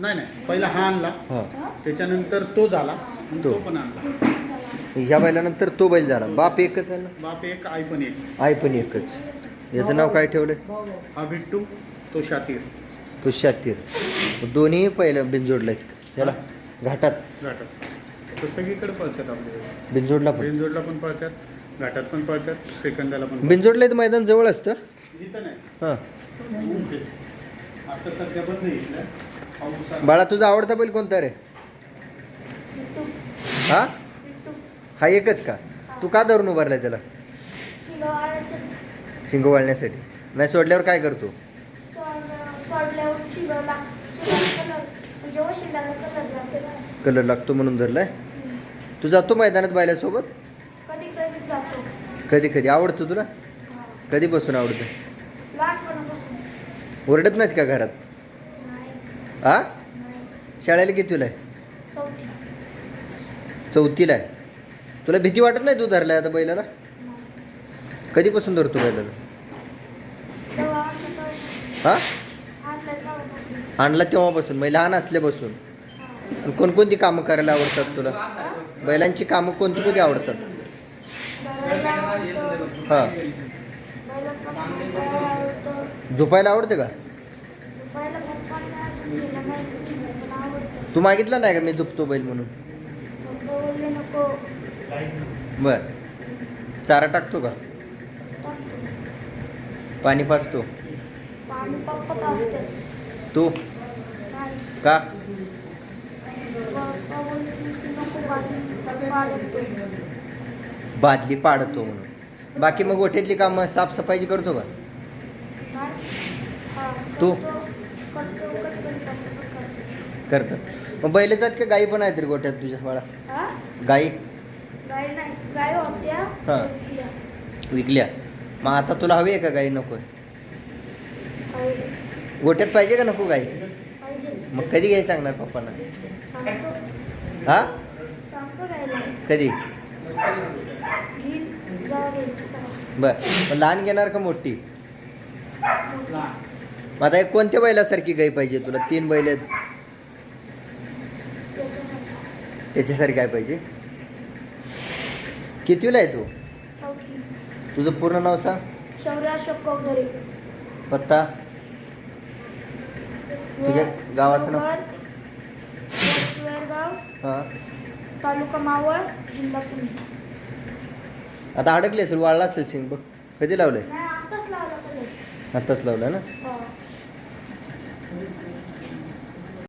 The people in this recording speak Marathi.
नाही नाही. पहिला हा आणला. हां. त्याच्यानंतर तो झाला आणि तो. तो पण आणला. ह्या बैलानंतर तो बैल झाला. बाप एकच आहे ना? बाप एक आई पण एक. आई पण एकच. याचं नाव काय ठेवलं हा बिट्टू तो शातीर. तो शातीर. दोन्ही पहिलं बिनजोडला आहेत त्याला घाटात. घाटात. तो सगळीकडे पळतात आपल्याकडे. बिनजोडला पण? बेंजोडला पण पळतात घाटात पण पळतात सेकंदाला पण पळतात. बिनजोडला इथं मैदान जवळ असतं? इथं नाही. हां. आता सध्या बंद आहे इथलं पाऊस आला. बाळा तुझा आवडता बैल कोणता रे? हा? हा एकच का? तू का धरून उभारलाय त्याला? शिंग वाळण्यासाठी. नाही सोडल्यावर काय करतो? कलर लागतो म्हणून धरलाय? तू जातो मैदानात बायल्यासोबत कधी कधी आवडतं तुला? कधीपासून आवडतं? ओरडत नाहीत का घरात? हा? नाही शाळेला कितीला आहे चौथी चौथीला आहे. तुला भीती वाटत नाही तू धरलाय आता बैलाला? कधीपासून धरतो बैलाला? हा? आणलं तेव्हापासून मग लहान असल्यापासून. कोणकोणती कामं करायला आवडतात तुला? बैलांची कामं कोणती कोणती आवडतात. हां. झोपायला आवडतं का बैला पप्पांना अजून दिलं नाही तर पण आवडतं. तू मागितलं नाही का मी झोपतो बैल म्हणून? बर. चारा टाकतो का? पाणी पाचतो तू? का? बादली पाडतो म्हणून. बाकी मग गोठ्यातली कामं साफसफाईची करतो का? तू? करतो करतो कधी कधी करतो करतो करतं मग बैल जात का गाई पण आहेत रे गोठ्यात तुझ्या बाळा? हा? गाई? गाय नाही. गाय होत्या हा. विकल्या. विकल्या. मग आता तुला हवी आहे का गाई नको? पाहिजे गोठ्यात पाहिजे का नको गाई? पाहिजे. मग कधी घ्याय सांगणार पप्पांना? सांगतो. हा? सांगतो गायला कधी? जा घ्यायची. बर. मग लहान घेणार का मोठी. मग आता एक कोणत्या बैलासारखी गाई पाहिजे तुला? तीन बैल आहेत. त्याच्यासाठी काय पाहिजे? कितवीला आहे तू? चौथी. तुझं पूर्ण नाव सांग. शौर्य अशोक कौदरे. पत्ता. तुझ्या गावाचं नाव? हां. तालुका मावळ जिल्हा पुणे. आता अडकली असेल वाळला असेल सिंग बघ. कधी लावलंय? नाही आताच लावला कॉलेज आत्ताच लावलं ना?